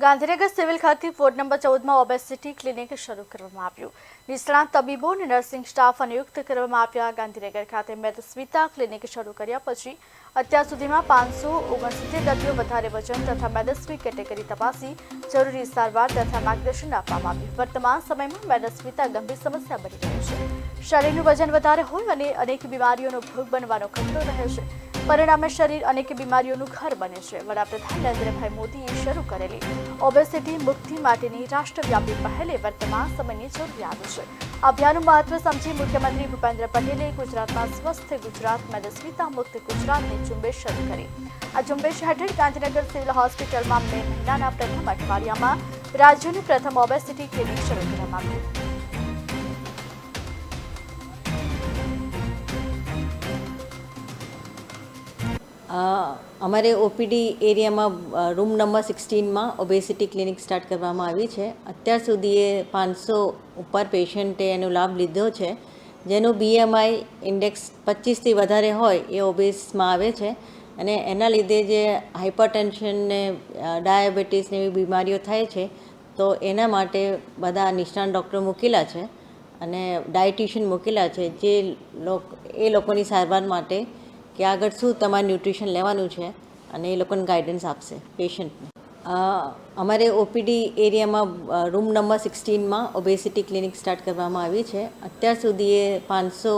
Gandhinagar civil ખાતે ward number ચૌદમાં obesity clinic શરૂ કરવામાં આવ્યું. નિષ્ણાત તબીબો અને નર્સિંગ સ્ટાફ નિયુક્ત કરવામાં આવ્યા. ગાંધીનગર ખાતે મેદસ્વિતા ક્લિનિક શરૂ કર્યા પછી અત્યાર સુધીમાં પાંચસો ઓગણસિત્તેર દર્દીઓ વધારે વજન તથા મેદસ્વી કેટેગરી તપાસી જરૂરી સારવાર તથા માર્ગદર્શન આપવામાં આવ્યું. વર્તમાન સમયમાં મેદસ્વિતા ગંભીર સમસ્યા બની રહી છે. શરીરનું વજન વધારે હોય અને અનેક બીમારીઓનો ભોગ બનવાનો ખતરો રહે છે. પરિણામે શરીર અનેક બીમારીઓનું ઘર બને છે. વડાપ્રધાન નરેન્દ્રભાઈ મોદીએ શરૂ કરેલી ઓબેસિટી મુક્તિ માટેની રાષ્ટ્રવ્યાપી પહેલે વર્તમાન સમયની જરૂરિયાત છે. અભિયાનનું મહત્વ સમજી મુખ્યમંત્રી ભૂપેન્દ્ર પટેલે ગુજરાતમાં સ્વસ્થ ગુજરાત મેદસ્વીતા મુક્ત ગુજરાતની ઝુંબેશ શરૂ કરી. આ ઝુંબેશ હેઠળ ગાંધીનગર સિવિલ હોસ્પિટલમાં મે મહિનાના પ્રથમ અઠવાડિયામાં રાજ્યની પ્રથમ ઓબેસિટી ક્લિનિક શરૂ કરવામાં આવ્યું અમારે ઓપીડી એરિયામાં રૂમ નંબર સિક્સટીનમાં ઓબેસિટી ક્લિનિક સ્ટાર્ટ કરવામાં આવી છે. અત્યાર સુધી એ પાંચસો ઉપર પેશન્ટે એનો લાભ લીધો છે. જેનું બીએમઆઈ ઇન્ડેક્સ પચીસથી વધારે હોય એ ઓબેસમાં આવે છે. અને એના લીધે જે હાઇપરટેન્શન ને ડાયાબિટીસને એવી બીમારીઓ થાય છે, તો એના માટે બધા નિષ્ણાત ડૉક્ટર મૂકેલા છે. અને ડાયટિશિયન મૂકેલા છે, જે લોક, એ લોકોની સારવાર માટે કે આગળ શું તમારે ન્યુટ્રિશન લેવાનું છે અને એ લોકોને ગાઈડન્સ આપશે પેશન્ટને અમારે ઓપીડી એરિયામાં રૂમ નંબર સિક્સટીનમાં ઓબેસિટી ક્લિનિક સ્ટાર્ટ કરવામાં આવી છે. અત્યાર સુધી એ પાંચસો